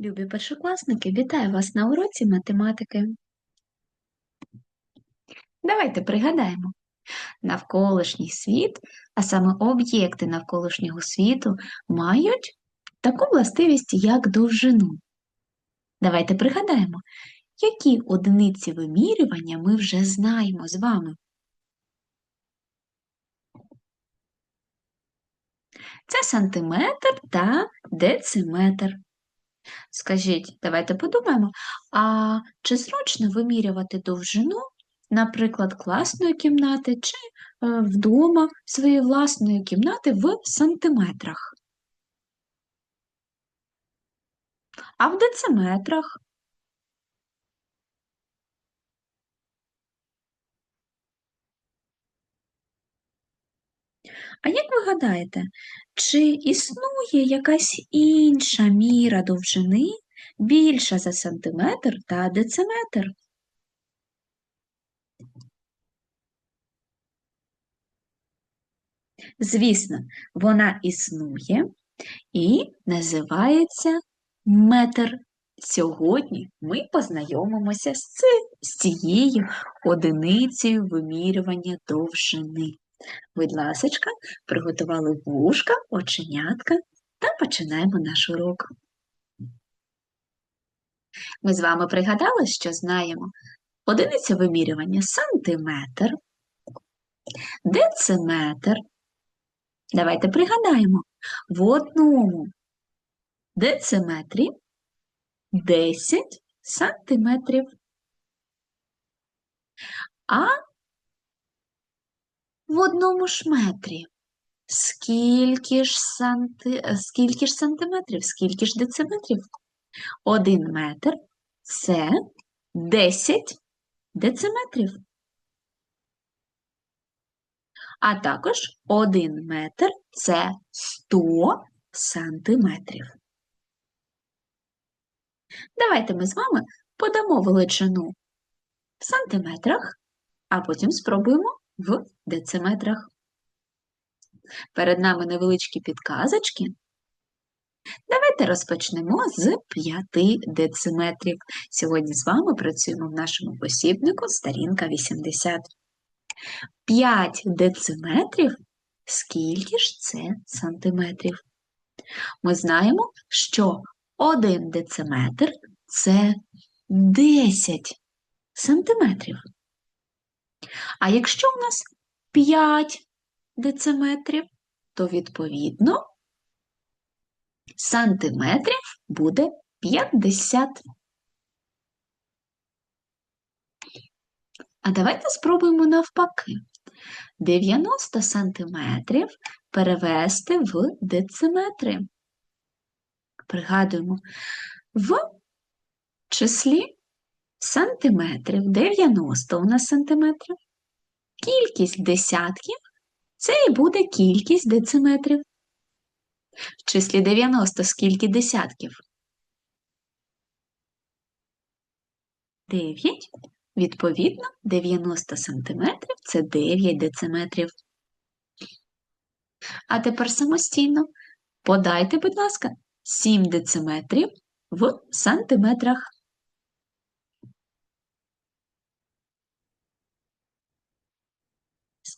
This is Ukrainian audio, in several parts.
Любі першокласники, вітаю вас на уроці математики. Давайте пригадаємо. Навколишній світ, а саме об'єкти навколишнього світу, мають таку властивість, як довжину. Давайте пригадаємо, які одиниці вимірювання ми вже знаємо з вами. Це сантиметр та дециметр. Скажіть, давайте подумаємо, а чи зручно вимірювати довжину, наприклад, класної кімнати чи е, вдома своєї власної кімнати в сантиметрах? А в дециметрах? А як ви гадаєте, чи існує якась інша міра довжини більша за сантиметр та дециметр? Звісно, вона існує і називається метр. Сьогодні ми познайомимося з, цією одиницею вимірювання довжини. Будь ласочка, приготували вушка, оченятка та починаємо наш урок. Ми з вами пригадали, що знаємо одиниця вимірювання сантиметр, дециметр. Давайте пригадаємо, в одному дециметрі 10 сантиметрів. А одному ж метрі скільки ж, санти... скільки ж сантиметрів, скільки ж дециметрів? Один метр це 10 дециметрів. А також один метр це 100 сантиметрів. Давайте ми з вами подамо величину в сантиметрах, а потім спробуємо в дециметрах. Перед нами невеличкі підказочки. Давайте розпочнемо з 5 дециметрів. Сьогодні з вами працюємо в нашому посібнику сторінка 80. 5 дециметрів скільки ж це сантиметрів? Ми знаємо, що 1 дециметр це 10 сантиметрів. А якщо у нас 5 дециметрів, то відповідно сантиметрів буде 50. А давайте спробуємо навпаки. 90 сантиметрів перевести в дециметри. Пригадуємо, в числі сантиметрів 90 у нас сантиметрів. Кількість десятків це і буде кількість дециметрів. В числі 90 скільки десятків? 9. Відповідно, 90 сантиметрів – це 9 дециметрів. А тепер самостійно подайте, будь ласка, 7 дециметрів в сантиметрах.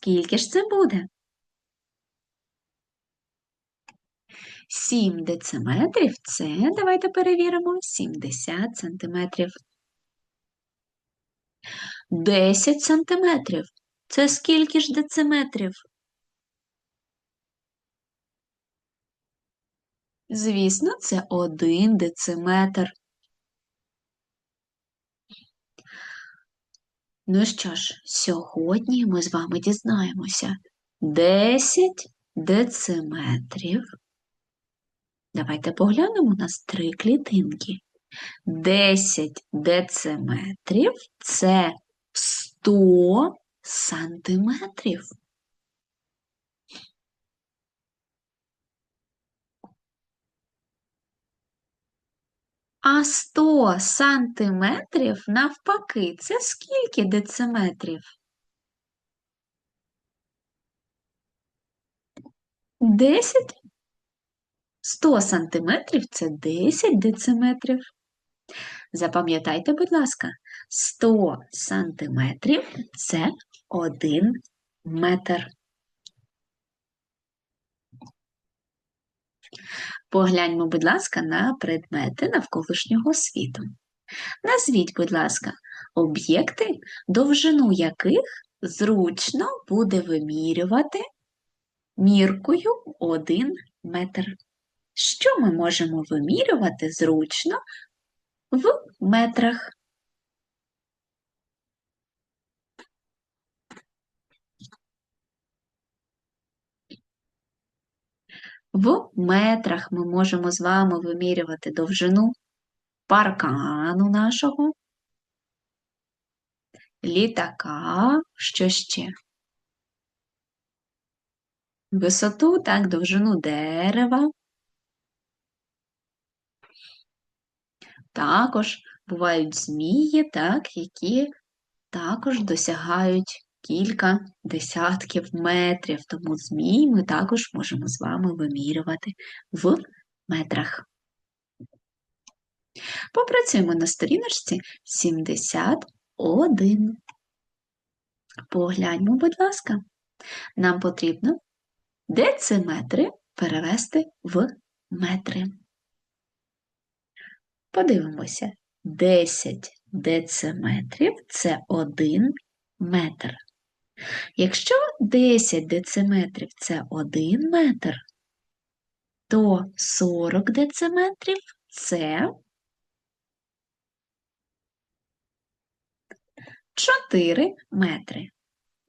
Скільки ж це буде? 7 дециметрів – це, давайте перевіримо, 70 сантиметрів. 10 сантиметрів – це скільки ж дециметрів? Звісно, це 1 дециметр. Ну що ж, сьогодні ми з вами дізнаємося 10 дециметрів. Давайте поглянемо на три клітинки. 10 дециметрів – це 100 сантиметрів. А 100 сантиметрів навпаки, це скільки дециметрів? 10 100 сантиметрів це 10 дециметрів. Запам'ятайте, будь ласка, 100 сантиметрів це 1 метр. Погляньмо, будь ласка, на предмети навколишнього світу. Назвіть, будь ласка, об'єкти, довжину яких зручно буде вимірювати міркою 1 метр. Що ми можемо вимірювати зручно в метрах? В метрах ми можемо з вами вимірювати довжину паркану нашого, літака, що ще? Висоту, так, довжину дерева. Також бувають змії, так, які також досягають кілька десятків метрів, тому змій ми також можемо з вами вимірювати в метрах. Попрацюємо на сторіночці 71. Погляньмо, будь ласка, нам потрібно дециметри перевести в метри. Подивимося, 10 дециметрів це 1 метр. Якщо 10 дециметрів це 1 метр, то 40 дециметрів це 4 метри.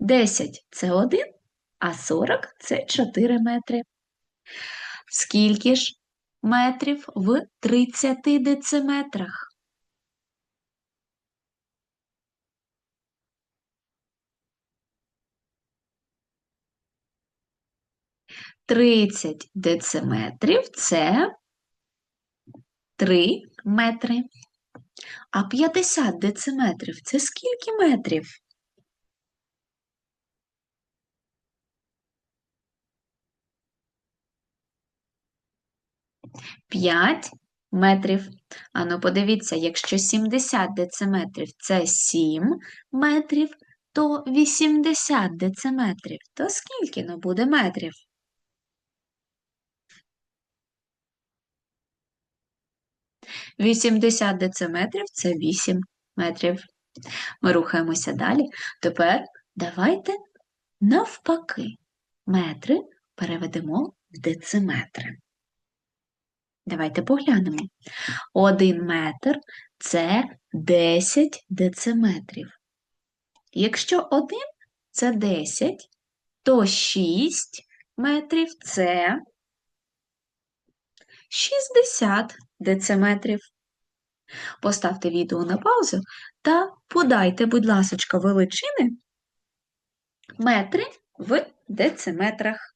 10 це 1, а 40 це 4 метри. Скільки ж метрів в 30 дециметрах? Тридцять дециметрів це 3 метри. А 50 дециметрів це скільки метрів? П'ять метрів. Ану, подивіться, якщо 70 дециметрів це 7 метрів, то 80 дециметрів, то скільки ну, буде метрів? Вісімдесят дециметрів це 8 метрів. Ми рухаємося далі. Тепер давайте навпаки метри переведемо в дециметри. Давайте поглянемо. Один метр це 10 дециметрів. Якщо один це 10, то 6 метрів це 60 дециметрів. Поставте відео на паузу та подайте, будь ласка, величини метри в дециметрах.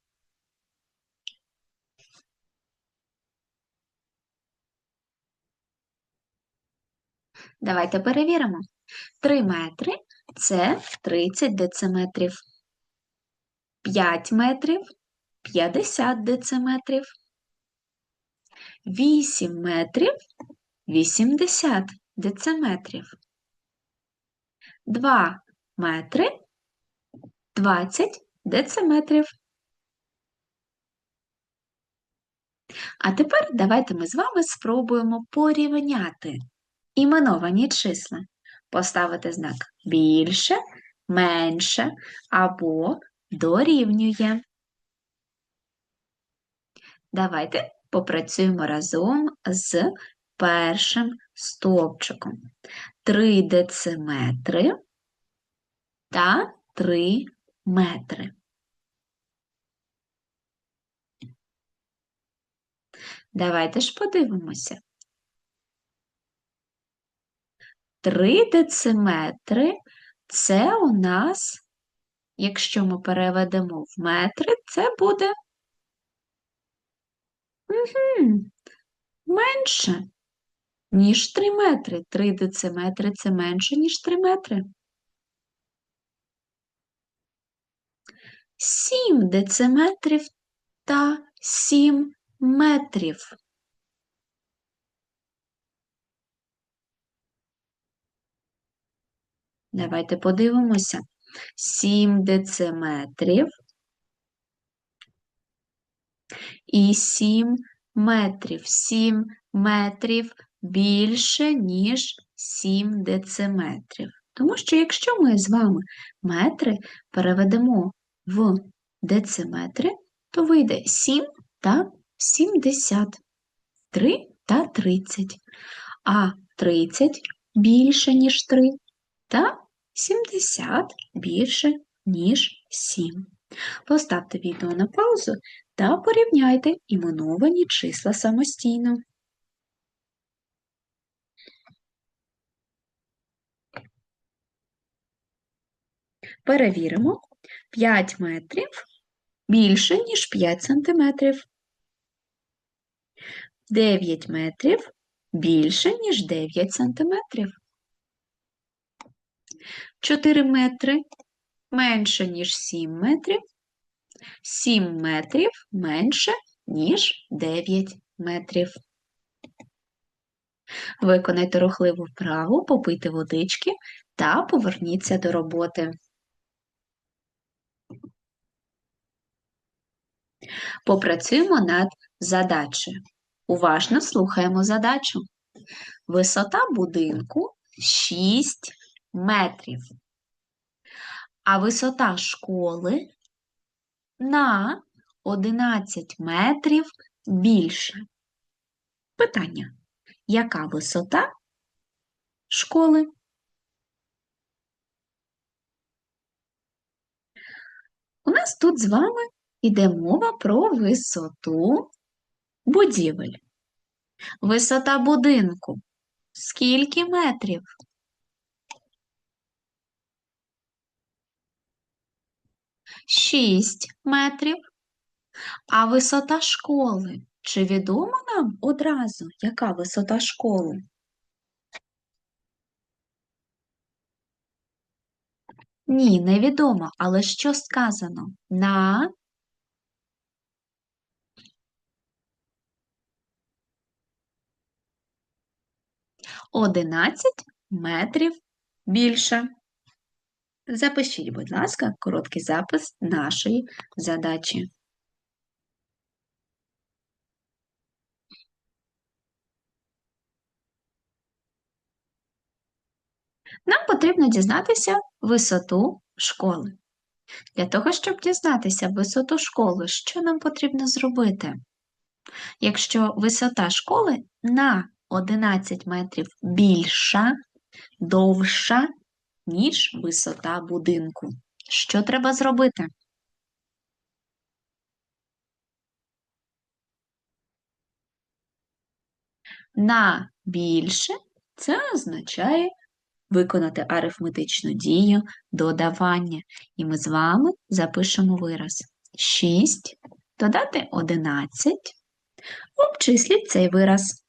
Давайте перевіримо. 3 метри це 30 дециметрів. 5 метрів 50 дециметрів. 8 метрів 80 дециметрів. 2 метри 20 дециметрів. А тепер давайте ми з вами спробуємо порівняти іменовані числа. Поставити знак більше, менше або дорівнює. Давайте попрацюємо разом з першим стовпчиком. 3 дециметри та 3 метри. Давайте ж подивимося. 3 дециметри це у нас, якщо ми переведемо в метри, це буде угу, менше, ніж 3 метри. 3 дециметри це менше, ніж 3 метри. 7 дециметрів та 7 метрів. Давайте подивимося. 7 дециметрів і 7 метрів. 7 метрів більше, ніж 7 дециметрів. Тому що якщо ми з вами метри переведемо в дециметри, то вийде 7 та 70, 3 та 30, а 30 більше, ніж 3, та 70 більше, ніж 7. Поставте відео на паузу та порівняйте іменовані числа самостійно. Перевіримо. 5 метрів більше, ніж 5 сантиметрів. 9 метрів більше, ніж 9 сантиметрів. 4 метри менше, ніж 7 метрів. 7 метрів менше, ніж 9 метрів. Виконайте рухливу вправу, попийте водички та поверніться до роботи. Попрацюємо над задачею. Уважно слухаємо задачу. Висота будинку 6 метрів, а висота школи на 11 метрів більше. Питання. Яка висота школи? У нас тут з вами іде мова про висоту будівель. Висота будинку. Скільки метрів? Шість метрів. А висота школи. Чи відомо нам одразу, яка висота школи? Ні, невідомо, але що сказано? На 11 метрів більше. Запишіть, будь ласка, короткий запис нашої задачі. Нам потрібно дізнатися висоту школи. Для того, щоб дізнатися висоту школи, що нам потрібно зробити? Якщо висота школи на 11 метрів більша, довша, ніж висота будинку. Що треба зробити? На більше це означає виконати арифметичну дію додавання. І ми з вами запишемо вираз 6 додати 11. Обчисліть цей вираз.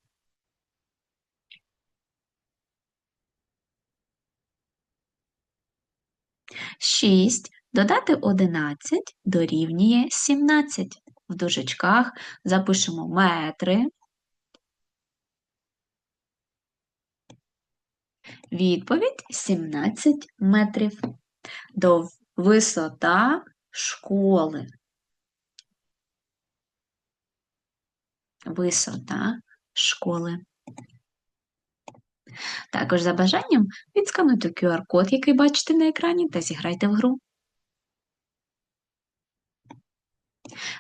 6 додати 11 дорівнює 17. В дужечках запишемо метри. Відповідь 17 метрів. До висота школи. Висота школи. Також за бажанням відскануйте QR-код, який бачите на екрані, та зіграйте в гру.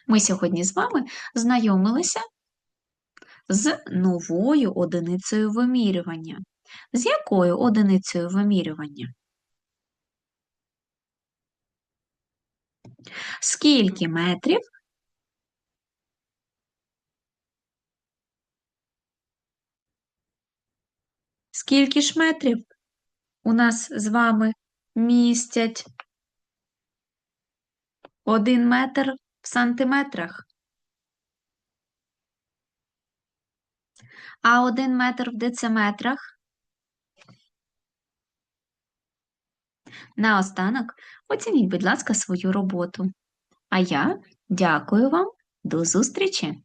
Ми сьогодні з вами знайомилися з новою одиницею вимірювання. З якою одиницею вимірювання? Скільки метрів Скільки ж метрів у нас з вами містять один метр в сантиметрах? А один метр в дециметрах? Наостанок оцініть, будь ласка, свою роботу. А я дякую вам до зустрічі!